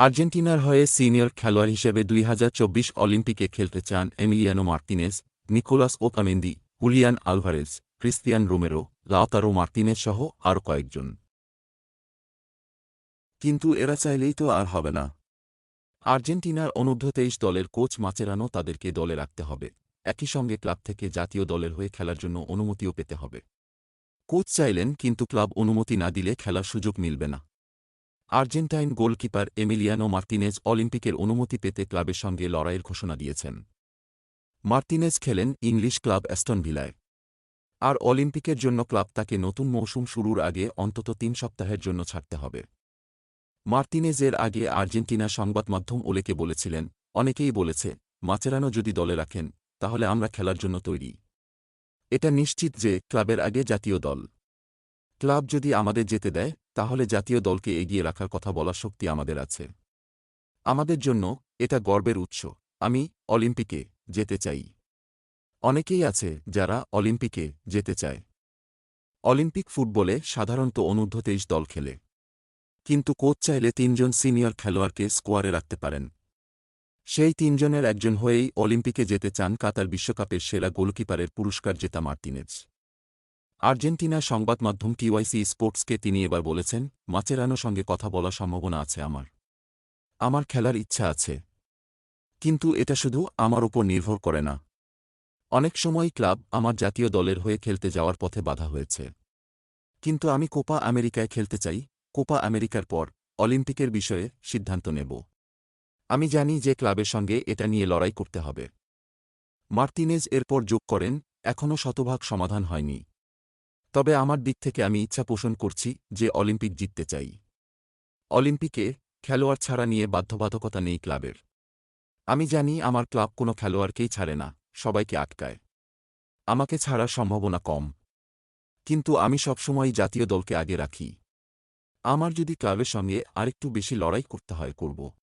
আর্জেন্টিনার হয়ে সিনিয়র খেলোয়াড় হিসেবে দুই হাজার চব্বিশ অলিম্পিকে খেলতে চান Emiliano Martinez Nicolas Otamendi Julian Alvarez Cristian Romero Lautaro Martinez সহ আরও কয়েকজন। কিন্তু এরা চাইলেই তো আর হবে না। আর্জেন্টিনার অনূর্ধ্ব তেইশ দলের কোচ মাচেরানো তাদেরকে দলে রাখতে হবে। একই সঙ্গে ক্লাব থেকে জাতীয় দলের হয়ে খেলার জন্য অনুমতিও পেতে হবে। কোচ চাইলেন, কিন্তু ক্লাব অনুমতি না দিলে খেলার সুযোগ মিলবে না। আর্জেন্টাইন গোলকিপার এমিলিয়ানো মার্তিনেজ অলিম্পিকের অনুমতি পেতে ক্লাবের সঙ্গে লড়াইয়ের ঘোষণা দিয়েছেন। মার্তিনেজ খেলেন ইংলিশ ক্লাব অ্যাস্টন ভিলায়। আর অলিম্পিকের জন্য ক্লাব তাকে নতুন মৌসুম শুরুর আগে অন্তত তিন সপ্তাহের জন্য ছাড়তে হবে। মার্তিনেজের আগে আর্জেন্টিনা সংবাদমাধ্যম ওলেকে বলেছিলেন, অনেকেই বলেছে, মাচেরানো যদি দলে রাখেন, তাহলে আমরা খেলার জন্য তৈরি। এটা নিশ্চিত যে ক্লাবের আগে জাতীয় দল। ক্লাব যদি আমাদের যেতে দেয়, তাহলে জাতীয় দলকে এগিয়ে রাখার কথা বলার শক্তি আমাদের আছে। আমাদের জন্য এটা গর্বের উৎস। আমি অলিম্পিকে যেতে চাই। অনেকেই আছে যারা অলিম্পিকে যেতে চায়। অলিম্পিক ফুটবলে সাধারণত অনূর্ধ্ব তেইশ দল খেলে। কিন্তু কোচ চাইলে তিনজন সিনিয়র খেলোয়াড়কে স্কোয়ারে রাখতে পারেন। সেই তিনজনের একজন হয়েই অলিম্পিকে যেতে চান কাতার বিশ্বকাপের সেরা গোলকিপারের পুরস্কার জেতা মার্তিনেজ আর্জেন্টিনা সংবাদ সংবাদমাধ্যম টিওয়াইসি স্পোর্টসকে তিনি এবার বলেছেন, মাচেরানো সঙ্গে কথা বলার সম্ভাবনা আছে আমার। আমার খেলার ইচ্ছা আছে। কিন্তু এটা শুধু আমার উপর নির্ভর করে না। অনেক সময় ক্লাব আমার জাতীয় দলের হয়ে খেলতে যাওয়ার পথে বাধা হয়েছে। কিন্তু আমি কোপা আমেরিকায় খেলতে চাই, কোপা আমেরিকার পর অলিম্পিকের বিষয়ে সিদ্ধান্ত নেব। আমি জানি যে ক্লাবের সঙ্গে এটা নিয়ে লড়াই করতে হবে। মার্তিনেজ এরপর যোগ করেন এখনও শতভাগ সমাধান হয়নি। তবে আমার দিক থেকে আমি ইচ্ছা পোষণ করছি যে অলিম্পিক জিততে চাই। অলিম্পিকে খেলোয়াড় ছাড়া নিয়ে বাধ্যবাধকতা নেই ক্লাবের। আমি জানি আমার ক্লাব কোনো খেলোয়াড়কেই ছাড়ে না, সবাইকে আটকায়। আমাকে ছাড়ার সম্ভাবনা কম। কিন্তু আমি সবসময় জাতীয় দলকে আগে রাখি। আমার যদি ক্লাবের সঙ্গে আরেকটু বেশি লড়াই করতে হয়, করব।